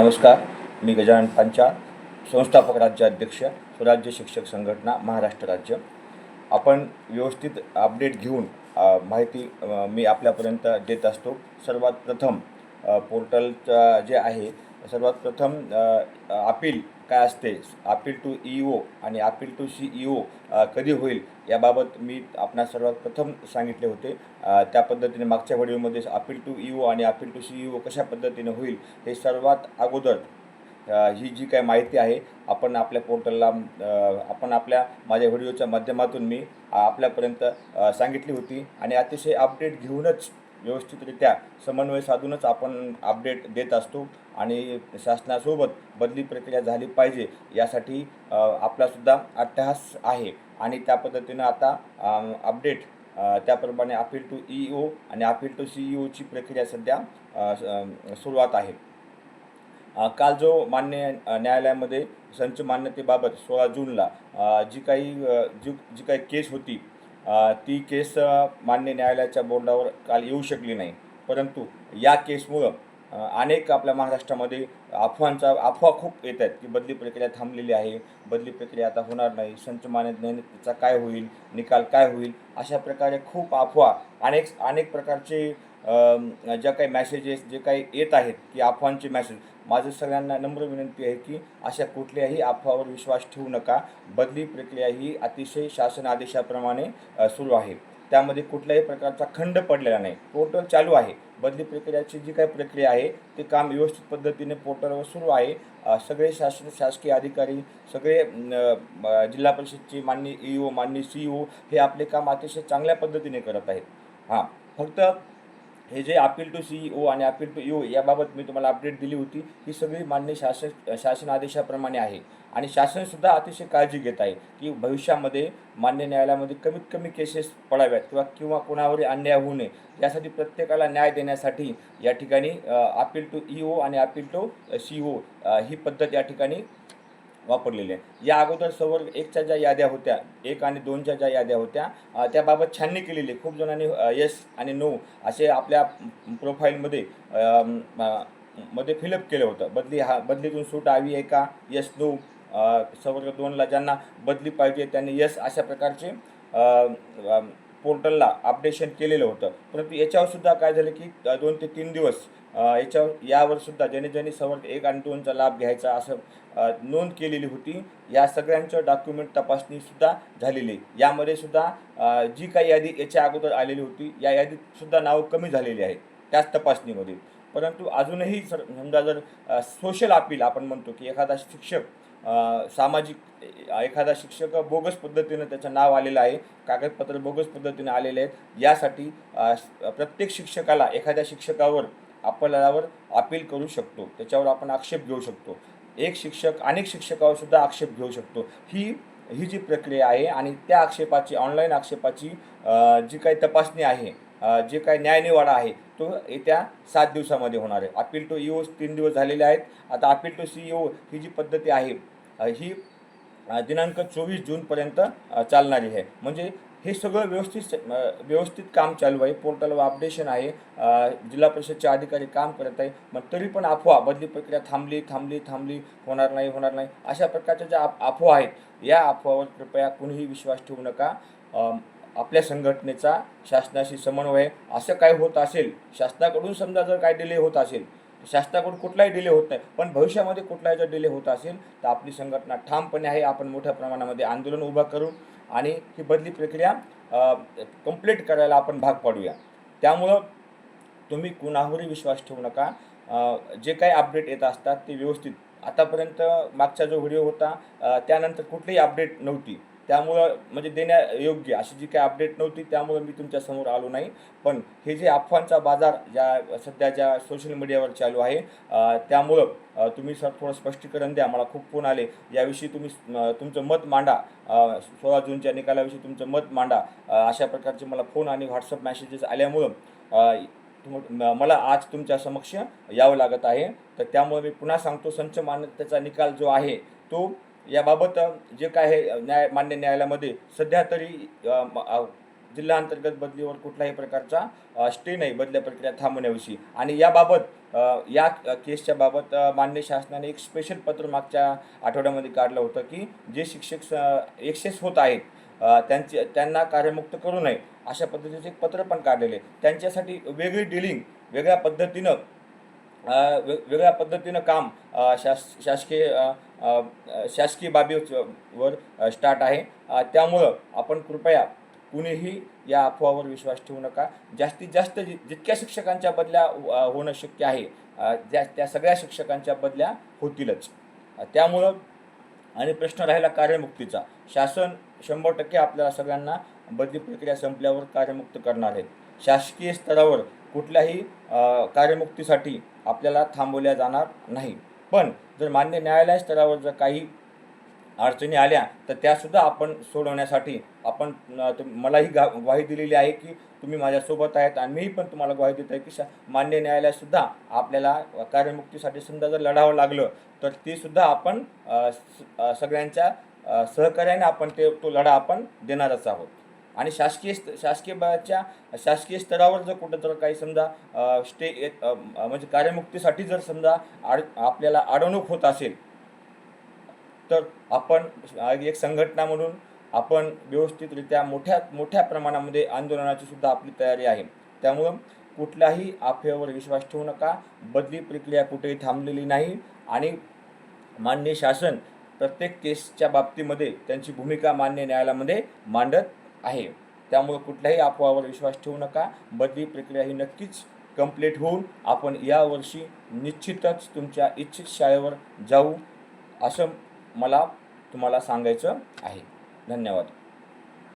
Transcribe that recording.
नमस्कार मी गजानन पांचाळ संस्थापक राज्याध्यक्ष स्वराज्य शिक्षक संघटना महाराष्ट्र राज्य. आपण व्यवस्थित अपडेट घेऊन माहिती मी आपल्यापर्यंत देत असतो. सर्वात प्रथम पोर्टलचा पोर्टलचं जे आहे सर्वात प्रथम अपील काय असते अपील टू ई ओ आणि appeal to C E O कधी होईल याबाबत मी आपणास सर्वात प्रथम सांगितले होते. त्या पद्धतीने मागच्या व्हिडिओमध्ये अपील टू ई ओ आणि appeal to C E O कशा पद्धतीने होईल हे सर्वात अगोदर ही जी काय माहिती आहे आपण आपल्या पोर्टलला आपण आपल्या माझ्या व्हिडिओच्या माध्यमातून मी आपल्यापर्यंत सांगितली होती आणि अतिशय अपडेट घेऊनच व्यवस्थितरित्या समन्वय साधूनच आपण अपडेट देत असतो आणि शासनासोबत बदली प्रक्रिया झाली पाहिजे यासाठी आपलासुद्धा अट्टहास आहे. आणि त्या पद्धतीनं आता अपडेट त्याप्रमाणे अपील टू ई ओ आणि अपील टू सी ई ओची प्रक्रिया सध्या सुरुवात आहे. काल जो मान्य न्यायालयामध्ये संच मान्यतेबाबत सोळा जूनला जी काही जी जी काही केस होती ती केस मान्य न्यायालयाच्या बोर्डावर काल येऊ शकली नाही. परंतु या केसमुळं अनेक आपल्या महाराष्ट्रामध्ये अफवांचा अफवा खूप येत आहेत की बदली प्रक्रिया थांबलेली आहे बदली प्रक्रिया आता होणार नाही संच मान्यतेचा काय होईल निकाल काय होईल अशा प्रकारे खूप अफवा अनेक अनेक प्रकारचे ज्या काही मॅसेजेस जे काही येत आहेत की अफवांचे मॅसेज माझं सगळ्यांना नम्र विनंती आहे की अशा कुठल्याही अफवावर विश्वास ठेवू नका. बदली प्रक्रिया ही अतिशय शासन आदेशाप्रमाणे सुरू आहे. त्यामध्ये कुठल्याही प्रकारचा खंड पडलेला नाही. पोर्टल चालू आहे. बदली प्रक्रियाची जी काही प्रक्रिया आहे ते काम व्यवस्थित पद्धतीने पोर्टलवर सुरू आहे. सगळे शासन शासकीय अधिकारी सगळे जिल्हा परिषदचे माननीय ई ओ माननीय सी ओ हे आपले काम अतिशय चांगल्या पद्धतीने करत आहेत. हां. फक्त हे जे अपील टू सी ओ आणि अपील टू यू याबाबत मी तुम्हाला अपडेट दिली होती ही सगळी मान्य शासन शासन आदेशाप्रमाणे आहे. आणि शासनसुद्धा अतिशय काळजी घेत आहे की भविष्यामध्ये मान्य न्यायालयामध्ये कमीत कमी केसेस पडाव्यात किंवा किंवा कोणावरही अन्याय होऊ नये. यासाठी प्रत्येकाला न्याय देण्यासाठी या ठिकाणी अपील टू ई ओ आणि अपील टू सी ओ ही पद्धत या ठिकाणी वापरलेले आहे या अगोदर सवर एकच्या ज्या याद्या होत्या एक आणि दोनच्या ज्या याद्या होत्या त्याबाबत छाननी केलेली खूप जणांनी येस आणि नो असे आपल्या प्रोफाईलमध्ये मध्ये फिलअप केलं होतं. बदली हा बदलीतून सूट हवी आहे का? यस नो सवर्ग दोनला ज्यांना बदली पाहिजे त्यांनी यस अशा प्रकारचे पोर्टलला अपडेशन केलेलं होतं. परंतु याच्यावर सुद्धा काय झालं की दोन ते तीन दिवस याच्यावर यावरसुद्धा ज्याने ज्याने सवर्ग एक आणि दोनचा लाभ घ्यायचा असं नोंद केलेली होती. या सगळ्यांचं डॉक्युमेंट तपासणीसुद्धा झालेली. आहे. यामध्ये सुद्धा जी काही यादी याच्या अगोदर आलेली होती या यादीतसुद्धा नावं कमी झालेली आहेत त्याच तपासणीमध्ये. परंतु अजूनही सर समजा जर सोशल अपील आपण म्हणतो की एखादा शिक्षक सामाजिक एखादा शिक्षक बोगस पद्धतीनं त्याचं नाव आलेलं आहे कागदपत्र बोगस पद्धतीने आलेले आहेत यासाठी प्रत्येक शिक्षकाला एखाद्या शिक्षकावर आपल्यावर अपील करू शकतो. त्याच्यावर आपण आक्षेप घेऊ शकतो. एक शिक्षक अनेक शिक्षकावर सुद्धा आक्षेप घेऊ शकतो. ही ही जी प्रक्रिया आहे आणि त्या आक्षेपाची ऑनलाईन आक्षेपाची जी काही तपासणी आहे जे काही न्यायनिवाडा आहे तो येत्या सात दिवसामध्ये होणार आहे. अपील टू ई ओ तीन दिवस झालेले आहेत. आता अपील टू सी ओ ही जी पद्धती आहे ही दिनांक चोवीस जूनपर्यंत चालणारी आहे. म्हणजे हे सगळं व्यवस्थित व्यवस्थित काम चालू आहे. पोर्टलवर अपडेशन आहे. जिल्हा परिषदचे अधिकारी काम करत आहे. मग तरी पण अफवा बदली प्रक्रिया थांबली थांबली थांबली होणार नाही होणार नाही. अशा प्रकारच्या ज्या अफवा आहेत या अफवावर कृपया कुणीही विश्वास ठेवू नका. आपल्या संघटनेचा शासनाशी समन्वय असं काय होत असेल शासनाकडून समजा जर काय डिले होत असेल शासनाकडून कुठलाही डिले होत नाही पण भविष्यामध्ये कुठलाही जर डिले होत असेल तर आपली संघटना ठामपणे आहे. आपण मोठ्या प्रमाणामध्ये आंदोलन उभं करू. आणि ही बदली प्रक्रिया कंप्लीट करायला आपण भाग पाडूया. त्यामुळं तुम्ही कुणावरही विश्वास ठेवू नका. जे काही अपडेट येत असतात ते व्यवस्थित. आतापर्यंत मागचा जो व्हिडिओ होता त्यानंतर कुठलीही अपडेट नव्हती. त्यामुळं म्हणजे देण्यायोग्य अशी जी काही अपडेट नव्हती त्यामुळं मी तुमच्यासमोर आलो नाही. पण हे जे अफवांचा बाजार ज्या सध्या ज्या सोशल मीडियावर चालू आहे त्यामुळं तुम्ही सर थोडं स्पष्टीकरण द्या. मला खूप फोन आले. याविषयी तुम्ही तुमचं मत मांडा. सोळा जूनच्या निकालाविषयी तुमचं मत मांडा. अशा प्रकारचे मला फोन आणि व्हॉट्सअप मॅसेजेस आल्यामुळं तुम मला आज तुमच्या समक्ष यावं लागत आहे. तर त्यामुळे मी पुन्हा सांगतो संच मान्यतेचा निकाल जो आहे तो याबाबत जे काय आहे न्याय मान्य न्यायालयामध्ये सध्या तरी जिल्हा अंतर्गत बदलीवर कुठल्याही प्रकारचा स्टे नाही बदल्या प्रक्रिया थांबवण्याविषयी. आणि याबाबत या केसच्या बाबत मान्य शासनाने एक स्पेशल पत्र मागच्या आठवड्यामध्ये काढलं होतं की जे शिक्षक एक्सेस होत आहेत त्यांचे त्यांना कार्यमुक्त करू नये अशा पद्धतीचे एक पत्र पण काढलेले त्यांच्यासाठी वेगळी डिलिंग वेगळ्या पद्धतीनं वे वेगळ्या पद्धतीनं काम शास शासकीय शासकीय बाबीवर स्टार्ट आहे. त्यामुळं आपण कृपया कुणीही या अफवावर विश्वास ठेवू नका. जास्तीत जास्त जि जितक्या शिक्षकांच्या बदल्या होणं शक्य आहे ज्या त्या सगळ्या शिक्षकांच्या बदल्या होतीलच. त्यामुळं आणि प्रश्न राहिला कार्यमुक्तीचा. शासन शंभर टक्के आपल्याला सगळ्यांना बदली प्रक्रिया संपल्यावर कार्यमुक्त करणार आहे. शासकीय स्तरावर कुठल्याही कार्यमुक्तीसाठी आपल्याला थांबवल्या जाणार नाही. पण जर मान्य न्यायालय स्तरावर जर काही अडचणी आल्या तर त्यासुद्धा आपण सोडवण्यासाठी आपण मलाही गा ग्वाही दिलेली आहे की तुम्ही माझ्यासोबत आहेत आणि मीही पण तुम्हाला ग्वाही देत आहे की श मान्य न्यायालयातसुद्धा आपल्याला कार्यमुक्तीसाठी समजा जर लढावं लागलं तर ते सुद्धा आपण स- सगळ्यांच्या सहकार्याने आपण ते तो लढा आपण देणारच आहोत. आणि शासकीय स्त शासकीय बाच्या शासकीय स्तरावर जर कुठं जर काही समजा स्टे म्हणजे कार्यमुक्तीसाठी जर समजा आड आपल्याला अडवणूक होत असेल तर आपण एक संघटना म्हणून आपण व्यवस्थितरित्या मोठ्या मोठ्या प्रमाणामध्ये आंदोलनाची सुद्धा आपली तयारी आहे. त्यामुळं कुठल्याही अफवेवर विश्वास ठेवू नका. बदली प्रक्रिया कुठेही थांबलेली नाही आणि मान्य शासन प्रत्येक केसच्या बाबतीमध्ये त्यांची भूमिका मान्य न्यायालयामध्ये मांडत आहे. त्यामुळे कुठल्याही अफवावर विश्वास ठेवू नका. बदली प्रक्रिया ही नक्कीच कंप्लीट होऊन आपण यावर्षी निश्चितच तुमच्या इच्छित शाळेवर जाऊ असं मला तुम्हाला सांगायचं आहे. धन्यवाद.